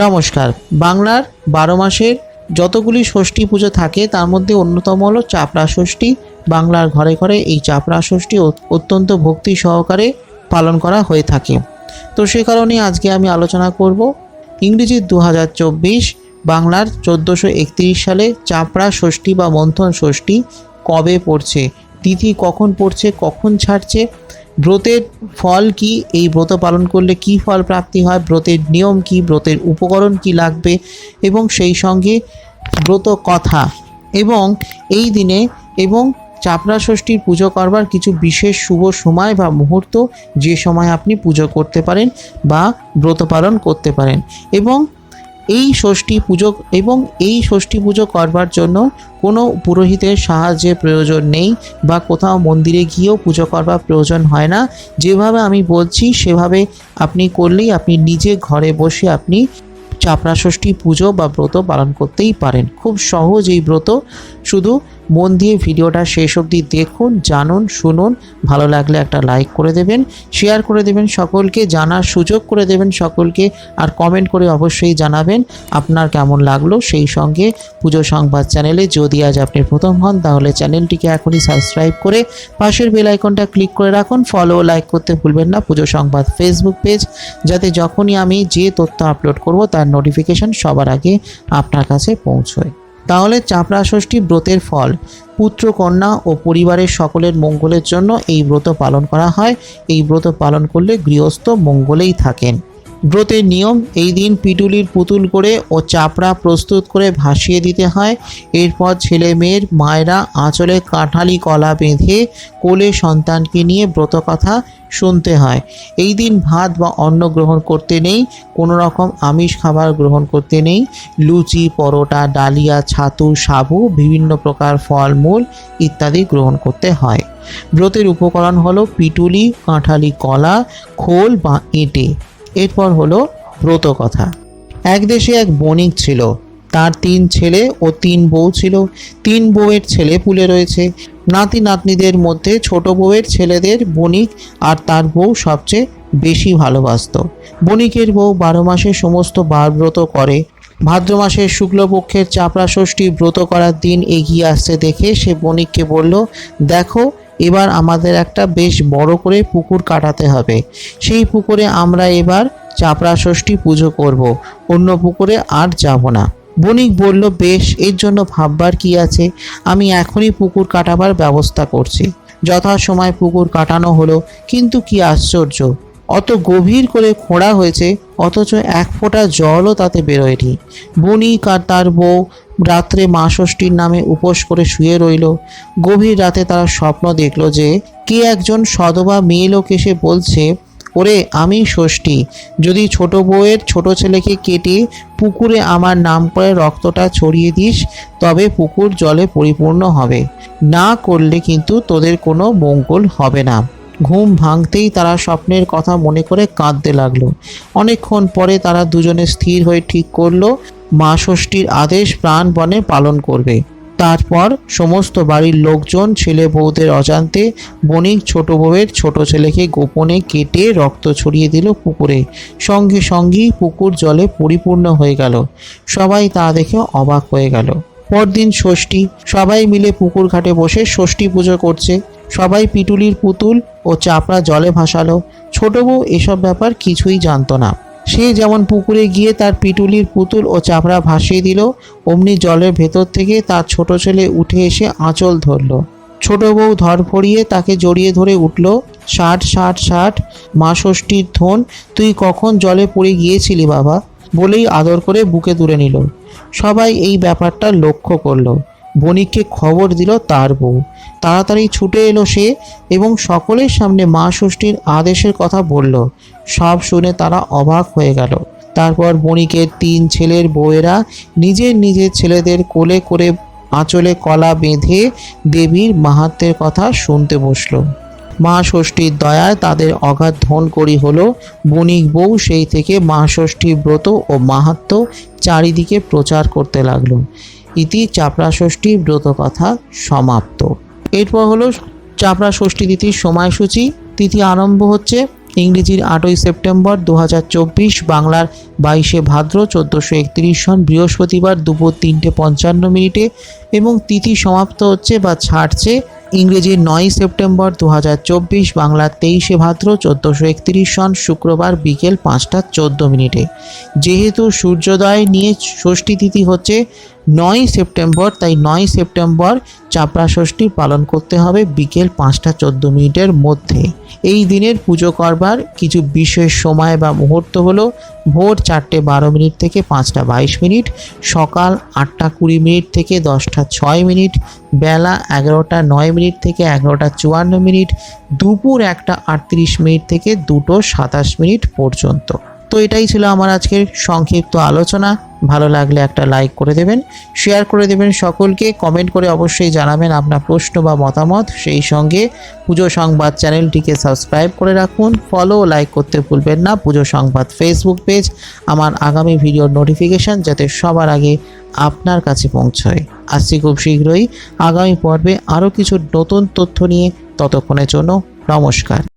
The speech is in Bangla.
নমস্কার। বাংলার বারো মাসের যতগুলি ষষ্ঠী পুজো থাকে, তার মধ্যে অন্যতম হলো চাপড়া ষষ্ঠী। বাংলার ঘরে ঘরে এই চাপড়া ষষ্ঠী অত্যন্ত ভক্তি সহকারে পালন করা হয়ে থাকে। তো সে কারণে আজকে আমি আলোচনা করব ইংরেজি দু হাজার চব্বিশ বাংলার চোদ্দোশো একত্রিশ সালে চাপড়া ষষ্ঠী বা মন্থন ষষ্ঠী কবে পড়ছে, তিথি কখন পড়ছে, কখন ছাড়ছে ব্রতের ফল কি? এই ব্রত পালন করলে কি ফল প্রাপ্তি হয়? ব্রতের নিয়ম কি? ব্রতের উপকরণ কি লাগবে? এবং সেই সঙ্গে ব্রত কথা। এবং এই দিনে এবং চাপড়া ষষ্ঠীর পুজো করবার কিছু বিশেষ শুভ সময় বা মুহূর্ত যে সময় আপনি পুজো করতে পারেন বা ব্রত পালন করতে পারেন। এবং এই ষষ্ঠী পুজো এবং এই ষষ্ঠী পুজো করবার জন্য কোনো পুরোহিতের সাহায্যের প্রয়োজন নেই বা কোথাও মন্দিরে গিয়েও পুজো করবার প্রয়োজন হয় না। যেভাবে আমি বলছি, সেভাবে আপনি করলেই আপনি নিজে ঘরে বসে আপনি চাপড়া ষষ্ঠী পুজো বা ব্রত পালন করতেই পারেন। খুব সহজ এই ব্রত। শুধু মন দিয়ে ভিডিওটা শেষ অবধি দেখুন, জানুন, শুনুন। ভালো লাগলে একটা লাইক করে দেবেন শেয়ার করে দেবেন সকলকে, জানার সুযোগ করে দেবেন সকলকে, আর কমেন্ট করে অবশ্যই জানাবেন আপনার কেমন লাগল সেই সঙ্গে পুজো সংবাদ চ্যানেলে যদি আজ আপনি প্রথম হন, তাহলে চ্যানেলটিকে এখনই সাবস্ক্রাইব করে পাশের বেল আইকনটা ক্লিক করে রাখুন। ফলো লাইক করতে ভুলবেন না পুজো সংবাদ ফেসবুক পেজ যাতে যখনই আমি যে তথ্য আপলোড করব, তার নোটিফিকেশন সবার আগে আপনার কাছে পৌঁছয়। তাহলে চাপড়া ষষ্ঠী ব্রতের ফল, পুত্র কন্যা ও পরিবারের সকলের মঙ্গলের জন্য এই ব্রত পালন করা হয়। এই ব্রত পালন করলে গৃহস্থ মঙ্গলেই থাকেন। ব্রতের নিয়ম, এই দিন পিটুলির পুতুল করে ও চাপড়া প্রস্তুত করে ভাসিয়ে দিতে হয়। এরপর ছেলে মেয়ের মায়েরা আঁচলে কাঁঠালি কলা বেঁধে কোলে সন্তানকে নিয়ে ব্রত কথা শুনতে হয়। এই দিন ভাত বা অন্ন গ্রহণ করতে নেই, কোনো রকম আমিষ খাবার গ্রহণ করতে নেই। লুচি, পরোটা, ডালিয়া, ছাতু, সাবু, বিভিন্ন প্রকার ফলমূল ইত্যাদি গ্রহণ করতে হয়। ব্রতের উপকরণ হলো পিটুলি, কাঁঠালি কলা, খোল বা এঁটে। এরপর হলো ব্রত কথা এক দেশে এক বণিক ছিল। তার তিন ছেলে ও তিন বউ ছিল। তিন বউয়ের ছেলে পুলে রয়েছে। নাতি নাতনিদের মধ্যে ছোট বউয়ের ছেলেদের বণিক আর তার বউ সবচেয়ে বেশি ভালোবাসতো। বণিকের বউ বারো মাসে সমস্ত বার ব্রত করে। ভাদ্র মাসের শুক্লপক্ষের চাপড়া ষষ্ঠী ব্রত করার দিন এগিয়ে আসতে দেখে সে বণিককে বলল, দেখো এবার আমাদের একটা বেশ বড় করে পুকুর কাটাতে হবে। সেই পুকুরে আমরা এবার চাপড়া ষষ্ঠী পুজো করব। অন্য পুকুরে আর যাব না। বণিক বলল, বেশ, এর জন্য ভাববার কি আছে? আমি এখনই পুকুর কাটাবার ব্যবস্থা করছি। যথাসময় পুকুর কাটানো হলো, কিন্তু কি আশ্চর্য। অত গভীর করে খোঁড়া হয়েছে, অথচ এক ফোঁটা জলও তাতে বেরোয়নি। বণিক আর তার বউ রাত্রে মা ষষ্ঠীর নামে উপোস করে শুয়ে রইল। গভীর রাতে তারা স্বপ্ন দেখল যে, কে একজন সদবা মেয়ে লোক এসে বলছে, ওরে, আমি ষষ্ঠী। যদি ছোট বউয়ের ছোট ছেলেকে কেটে পুকুরে আমার নাম করে রক্তটা ছড়িয়ে দিস, তবে পুকুর জলে পরিপূর্ণ হবে। না করলে কিন্তু তোদের কোনো মঙ্গল হবে না। ঘুম ভাঙতেই তারা স্বপ্নের কথা মনে করে কাঁদতে লাগল। অনেকক্ষণ পরে তারা দুজনে স্থির হয়ে ঠিক করল মা ষষ্ঠীর আদেশ প্রাণপণে পালন করবে। তারপর সমস্ত বাড়ির লোকজন, ছেলে বউদের অজান্তে বণিক ছোট বউয়ের ছোট ছেলেকে গোপনে কেটে রক্ত ছড়িয়ে দিল পুকুরে। সঙ্গে সঙ্গেই পুকুর জলে পরিপূর্ণ হয়ে গেল। সবাই তা দেখে অবাক হয়ে গেল। পরদিন ষষ্ঠী, সবাই মিলে পুকুর ঘাটে বসে ষষ্ঠী পুজো করছে। সবাই পিটুলির পুতুল ও চাপড়া জলে ভাসালো। ছোট বউ এসব ব্যাপার কিছুই জানতো না। সে যেমন পুকুরে গিয়ে তার পিটুলির পুতুল ও চাপড়া ভাসিয়ে দিল, অমনি জলের ভেতর থেকে তার ছোট ছেলে উঠে এসে আঁচল ধরলো। ছোট বউ ধরফড়িয়ে তাকে জড়িয়ে ধরে উঠল, ষাট ষাট ষাট, মা ষষ্ঠীর ধন, তুই কখন জলে পড়ে গিয়েছিলি বাবা? বলেই আদর করে বুকে তুলে নিল। সবাই এই ব্যাপারটা লক্ষ্য করল। বণিককে খবর দিল তার বউ। তাড়াতাড়ি ছুটে এলো সে এবং সকলের সামনে মা ষষ্ঠীর আদেশের কথা বলল। সব শুনে তারা অবাক হয়ে গেল। তারপর বণিকের তিন ছেলের বউয়েরা নিজের নিজের ছেলেদের কোলে করে আঁচলে কলা বেঁধে দেবীর মাহাত্মের কথা শুনতে বসল। মা ষষ্ঠীর দয়ায় তাদের অগাধ ধন করি হলো। বণিক বউ সেই থেকে মা ষষ্ঠী ব্রত ও মাহাত্ম্য চারিদিকে প্রচার করতে লাগল। ইতি চাপড়া ষষ্ঠী ব্রত কথা সমাপ্ত। এরপর হলো চাপড়া ষষ্ঠী তিথির সময়সূচি। তিথি আরম্ভ হচ্ছে ইংরেজির আটই সেপ্টেম্বর দু হাজার চব্বিশ বাংলার বাইশে ভাদ্র চোদ্দোশো একত্রিশ সন বৃহস্পতিবার দুপুর তিনটে পঞ্চান্ন মিনিটে এবং তিথি সমাপ্ত হচ্ছে বা ছাড়ছে ইংরেজির নয়ই সেপ্টেম্বর দু হাজার চব্বিশ বাংলার তেইশে ভাদ্র চোদ্দোশো একত্রিশ সন শুক্রবার বিকেল পাঁচটা চোদ্দ মিনিটে। যেহেতু সূর্যোদয় নিয়ে ষষ্ঠী তিথি হচ্ছে নয় সেপ্টেম্বর, তাই নয় সেপ্টেম্বর চাপড়া ষষ্ঠী পালন করতে হবে বিকেল পাঁচটা চোদ্দ মিনিটের মধ্যে। এই দিনের পুজো করবার কিছু বিশেষ সময় বা মুহূর্ত হলো ভোর চারটে বারো মিনিট থেকে পাঁচটা বাইশ মিনিট, সকাল আটটা কুড়ি মিনিট থেকে দশটা ছয় মিনিট, বেলা এগারোটা নয় মিনিট থেকে এগারোটা চুয়ান্ন মিনিট, দুপুর একটা আটত্রিশ মিনিট থেকে দুটো সাতাশ মিনিট পর্যন্ত। তো এটাই ছিল আমার আজকের সংক্ষিপ্ত আলোচনা। ভালো লাগলে একটা লাইক করে দেবেন শেয়ার করে দেবেন সকলকে কমেন্ট করে অবশ্যই জানাবেন আপনার প্রশ্ন বা মতামত। সেই সঙ্গে পুজো সংবাদ চ্যানেলটিকে সাবস্ক্রাইব করে রাখুন ফলো লাইক করতে ভুলবেন না। পুজো সংবাদ ফেসবুক পেজ আমার আগামী ভিডিওর নোটিফিকেশান যাতে সবার আগে আপনার কাছে পৌঁছয়। আসছি খুব শীঘ্রই, আগামী পর্বে আরও কিছু নতুন তথ্য নিয়ে ততক্ষণের জন্য নমস্কার।